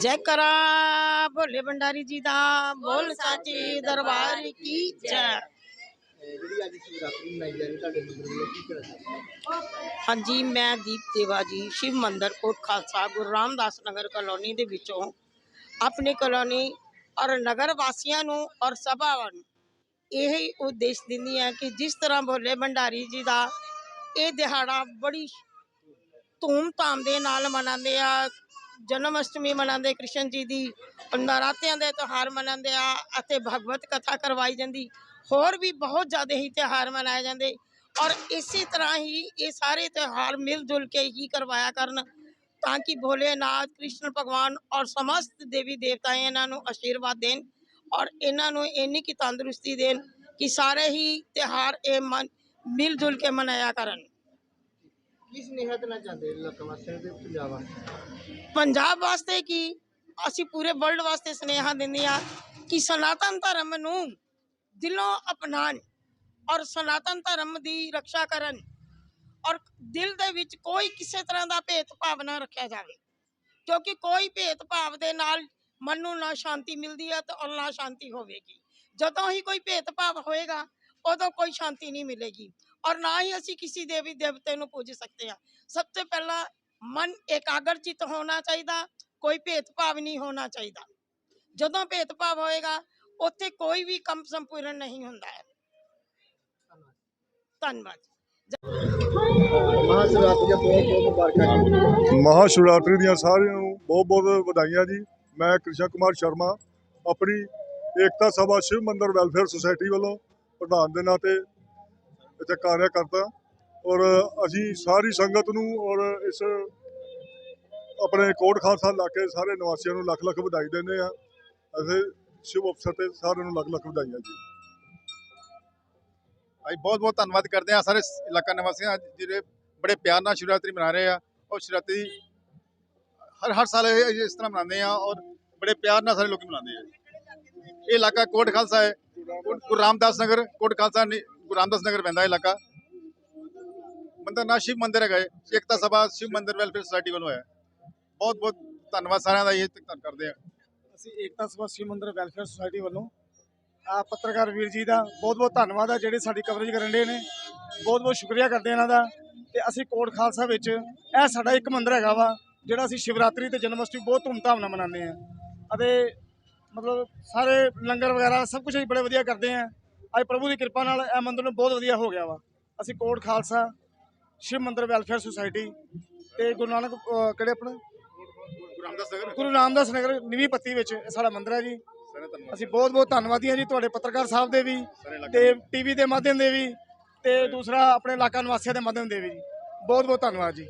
ਜੈ ਕਰਾ ਭੋਲੇ ਭੰਡਾਰੀ ਜੀ ਦਾ ਬੋਲ ਸਾਚੀ ਦਰਬਾਰ ਕੀ ਜੈ। ਜਿਹੜੀ ਅੱਜ ਸ਼ਿਵਰਾਤਰੀ ਮਨਾਈ ਜਾ। ਰਹੀ ਤੁਹਾਡੇ ਮੰਦਿਰ ਵੱਲੋਂ ਕੀ ਕਰਾਂ ਹਾਂਜੀ ਮੈਂ ਦੀਪ ਦੇਵਾ ਜੀ ਸ਼ਿਵ ਮੰਦਰ ਕੋਟ ਖਾਲਸਾ ਗੁਰੂ ਰਾਮਦਾਸ ਨਗਰ ਕਲੋਨੀ ਦੇ ਵਿੱਚੋਂ ਆਪਣੀ ਕਲੋਨੀ ਔਰ ਨਗਰ ਵਾਸੀਆਂ ਨੂੰ ਔਰ ਸਭਾਵਾਂ ਨੂੰ ਇਹ ਹੀ ਉਦੇਸ਼ ਦਿੰਦੀ ਹੈ ਕਿ ਜਿਸ ਤਰ੍ਹਾਂ ਭੋਲੇ ਭੰਡਾਰੀ ਜੀ ਦਾ ਇਹ ਦਿਹਾੜਾ ਬੜੀ ਧੂਮ-ਧਾਮ ਦੇ ਨਾਲ ਮਨਾਉਂਦੇ ਆ ਜਨਮ ਅਸ਼ਟਮੀ ਮਨਾਉਂਦੇ, ਕ੍ਰਿਸ਼ਨ ਜੀ ਦੀ ਨਰਾਤਿਆਂ ਦੇ ਤਿਉਹਾਰ ਮਨਾਉਂਦੇ ਆ, ਅਤੇ ਭਗਵਤ ਕਥਾ ਕਰਵਾਈ ਜਾਂਦੀ। ਹੋਰ ਵੀ ਬਹੁਤ ਜ਼ਿਆਦਾ ਹੀ ਤਿਉਹਾਰ ਮਨਾਏ ਜਾਂਦੇ। ਔਰ ਇਸੇ ਤਰ੍ਹਾਂ ਹੀ ਇਹ ਸਾਰੇ ਤਿਉਹਾਰ ਮਿਲ ਜੁਲ ਕੇ ਹੀ ਕਰਵਾਇਆ ਕਰਨ, ਤਾਂ ਕਿ ਭੋਲੇਨਾਥ, ਕ੍ਰਿਸ਼ਨ ਭਗਵਾਨ ਔਰ ਸਮਸਤ ਦੇਵੀ ਦੇਵਤਾ ਇਹਨਾਂ ਨੂੰ ਆਸ਼ੀਰਵਾਦ ਦੇਣ ਔਰ ਇਹਨਾਂ ਨੂੰ ਇੰਨੀ ਕੀ ਤੰਦਰੁਸਤੀ ਦੇਣ ਕਿ ਸਾਰੇ ਹੀ ਤਿਉਹਾਰ ਇਹ ਮਨ ਮਿਲ ਜੁਲ ਕੇ ਮਨਾਇਆ ਕਰਨ। ਕੀ ਸੁਨੇਹਾ ਦੇਣਾ ਚਾਹੁੰਦੇ ਲੋਕਾਂ ਵਾਸਤੇ ਤੇ ਪੰਜਾਬ ਵਾਸਤੇ? ਪੰਜਾਬ ਵਾਸਤੇ ਕੀ? ਅਸੀਂ ਪੂਰੇ ਵਰਲਡ ਵਾਸਤੇ ਸੁਨੇਹਾ ਦਿੰਦੇ ਆ ਕਿ ਸਨਾਤਨ ਧਰਮ ਨੂੰ ਦਿਲੋਂ ਅਪਣਾਉਣ ਔਰ ਸਨਾਤਨ ਧਰਮ ਦੀ ਰੱਖਿਆ ਕਰਨ ਔਰ ਦਿਲ ਦੇ ਵਿੱਚ ਕੋਈ ਕਿਸੇ ਤਰ੍ਹਾਂ ਦਾ ਭੇਦਭਾਵ ਨਾ ਰੱਖਿਆ ਜਾਵੇ। ਕਿਉਂਕਿ ਕੋਈ ਭੇਦਭਾਵ ਦੇ ਨਾਲ ਮਨ ਨੂੰ ਨਾ ਸ਼ਾਂਤੀ ਮਿਲਦੀ ਹੈ ਤੇ ਔਰ ਨਾ ਸ਼ਾਂਤੀ ਹੋਵੇਗੀ। ਜਦੋਂ ਹੀ ਕੋਈ ਭੇਦਭਾਵ ਹੋਏਗਾ ਉਦੋਂ ਕੋਈ ਸ਼ਾਂਤੀ ਨਹੀਂ ਮਿਲੇਗੀ ਔਰ ਨਾ ਹੀ ਅਸੀਂ ਕਿਸੇ ਦੇਵੀ ਦੇਵਤੇ ਨੂੰ ਪੂਜ ਸਕਦੇ ਹਾਂ। ਸਭ ਤੋਂ ਪਹਿਲਾਂ ਮਨ ਇਕਾਗਰਚਿਤ ਹੋਣਾ ਚਾਹੀਦਾ ਕੋਈ ਭੇਦਭਾਵ ਨਹੀਂ ਹੋਣਾ ਚਾਹੀਦਾ। ਜਦੋਂ ਭੇਦਭਾਵ ਹੋਏਗਾ ਉੱਥੇ ਕੋਈ ਵੀ ਕੰਮ ਸੰਪੂਰਨ ਨਹੀਂ ਹੁੰਦਾ ਹੈ। ਧੰਨਵਾਦ। ਮਹਾਸ਼ਿਵਰਾਤਰੀ ਦੀਆਂ ਬਹੁਤ ਬਹੁਤ ਮੁਬਾਰਕਾਂ ਜੀ। ਮਹਾ ਸ਼ਿਵਰਾਤਰੀ ਦੀਆਂ ਸਾਰਿਆਂ ਨੂੰ ਬਹੁਤ ਬਹੁਤ ਵਧਾਈਆਂ ਜੀ। ਮੈਂ ਕ੍ਰਿਸ਼ਨ ਕੁਮਾਰ ਸ਼ਰਮਾ ਆਪਣੀ ਏਕਤਾ ਸਭਾ ਸ਼ਿਵ ਮੰਦਰ ਵੈਲਫੇਅਰ ਸੁਸਾਇਟੀ ਵੱਲੋਂ ਪ੍ਰਧਾਨ ਦੇ ਨਾਤੇ ਇੱਥੇ ਕਾਰਿਆ ਕਰਦਾ ਔਰ ਅਸੀਂ ਸਾਰੀ ਸੰਗਤ ਨੂੰ ਔਰ ਇਸ ਆਪਣੇ ਕੋਟ ਖਾਲਸਾ ਇਲਾਕੇ ਸਾਰੇ ਨਿਵਾਸੀਆਂ ਨੂੰ ਲੱਖ ਲੱਖ ਵਧਾਈ ਦਿੰਦੇ ਆ ਅਸੀਂ ਸ਼ਿਵ ਅਵਸਰ ਤੇ ਸਾਰਿਆਂ ਨੂੰ ਲੱਖ ਲੱਖ ਵਧਾਈਆਂ ਜੀ। ਅਸੀਂ ਬਹੁਤ ਬਹੁਤ ਧੰਨਵਾਦ ਕਰਦੇ ਹਾਂ ਸਾਰੇ ਇਲਾਕਾ ਨਿਵਾਸੀਆਂ ਜਿਹੜੇ ਬੜੇ ਪਿਆਰ ਨਾਲ ਸ਼ਿਵਰਾਤਰੀ ਮਨਾ ਰਹੇ ਆ। ਔਰ ਸ਼ਿਵਰਾਤਰੀ ਹਰ ਹਰ ਸਾਲ ਇਹ ਇਸ ਤਰ੍ਹਾਂ ਮਨਾਉਂਦੇ ਆ ਔਰ ਬੜੇ ਪਿਆਰ ਨਾਲ ਸਾਰੇ ਲੋਕ ਮਨਾਉਂਦੇ ਆ। ਇਹ ਇਲਾਕਾ ਕੋਟ ਖਾਲਸਾ ਹੈ। ਗੁਰੂ ਰਾਮਦਾਸ ਨਗਰ ਕੋਟ ਖਾਲਸਾ ਨਹੀਂ, ਗੁਰੂ ਰਾਮਦਾਸ ਨਗਰ ਪੈਂਦਾ ਇਲਾਕਾ। ਮੰਦਰ ਨਾ ਸ਼ਿਵ ਮੰਦਰ ਹੈਗਾ ਇਹ। ਏਕਤਾ ਸਭਾ ਸ਼ਿਵ ਮੰਦਰ ਵੈਲਫੇਅਰ ਸੁਸਾਇਟੀ ਵੱਲੋਂ ਹੈ। ਬਹੁਤ ਬਹੁਤ ਧੰਨਵਾਦ ਸਾਰਿਆਂ ਦਾ ਇਹ ਧੰਨ ਕਰਦੇ ਆ ਅਸੀਂ ਏਕਤਾ ਸਭਾ ਸ਼ਿਵ ਮੰਦਰ ਵੈਲਫੇਅਰ ਸੁਸਾਇਟੀ ਵੱਲੋਂ ਆ ਪੱਤਰਕਾਰ ਵੀਰ ਜੀ ਦਾ ਬਹੁਤ ਬਹੁਤ ਧੰਨਵਾਦ ਆ ਜਿਹੜੇ ਸਾਡੀ ਕਵਰੇਜ ਕਰਨ ਦੇ ਨੇ। ਬਹੁਤ ਬਹੁਤ ਸ਼ੁਕਰੀਆ ਕਰਦੇ ਇਹਨਾਂ ਦਾ। ਤੇ ਅਸੀਂ ਕੋਟ ਖਾਲਸਾ ਵਿੱਚ ਇਹ ਸਾਡਾ ਇੱਕ ਮੰਦਰ ਹੈਗਾ ਵਾ ਜਿਹੜਾ ਅਸੀਂ ਸ਼ਿਵਰਾਤਰੀ ਤੇ ਜਨਮ ਅਸ਼ਟਮੀ ਬਹੁਤ ਧੂਮਧਾਮ ਨਾਲ ਮਨਾਉਂਦੇ ਹਾਂ। ਅਤੇ ਮਤਲਬ ਸਾਰੇ ਲੰਗਰ ਵਗੈਰਾ ਸਭ ਕੁਝ ਅਸੀਂ ਬੜੇ ਵਧੀਆ ਕਰਦੇ ਹਾਂ। ਅੱਜ ਪ੍ਰਭੂ ਦੀ ਕਿਰਪਾ ਨਾਲ ਇਹ ਮੰਦਿਰ ਨੂੰ ਬਹੁਤ ਵਧੀਆ ਹੋ ਗਿਆ ਵਾ। ਅਸੀਂ ਕੋਟ ਖਾਲਸਾ ਸ਼ਿਵ ਮੰਦਰ ਵੈਲਫੇਅਰ ਸੁਸਾਇਟੀ ਤੇ ਗੁਰੂ ਨਾਨਕ ਕਿਹੜੇ ਆਪਣਾ? ਗੁਰੂ ਰਾਮਦਾਸ ਨਗਰ। ਗੁਰੂ ਰਾਮਦਾਸ ਨਗਰ ਨਿਵੀ ਪੱਤੀ ਵਿੱਚ ਇਹ ਸਾਡਾ ਮੰਦਿਰ ਹੈ ਜੀ। ਅਸੀਂ ਬਹੁਤ ਬਹੁਤ ਧੰਨਵਾਦੀ ਹਾਂ ਜੀ ਤੁਹਾਡੇ ਪੱਤਰਕਾਰ ਸਾਹਿਬ ਦੇ ਵੀ ਤੇ ਟੀਵੀ ਦੇ ਮਾਧਿਅਮ ਦੇ ਵੀ ਤੇ ਦੂਸਰਾ ਆਪਣੇ ਇਲਾਕਾ ਨਿਵਾਸੀਆਂ ਦੇ ਮਾਧਿਅਮ ਦੇ ਵੀ ਜੀ। ਬਹੁਤ ਬਹੁਤ ਧੰਨਵਾਦ ਜੀ।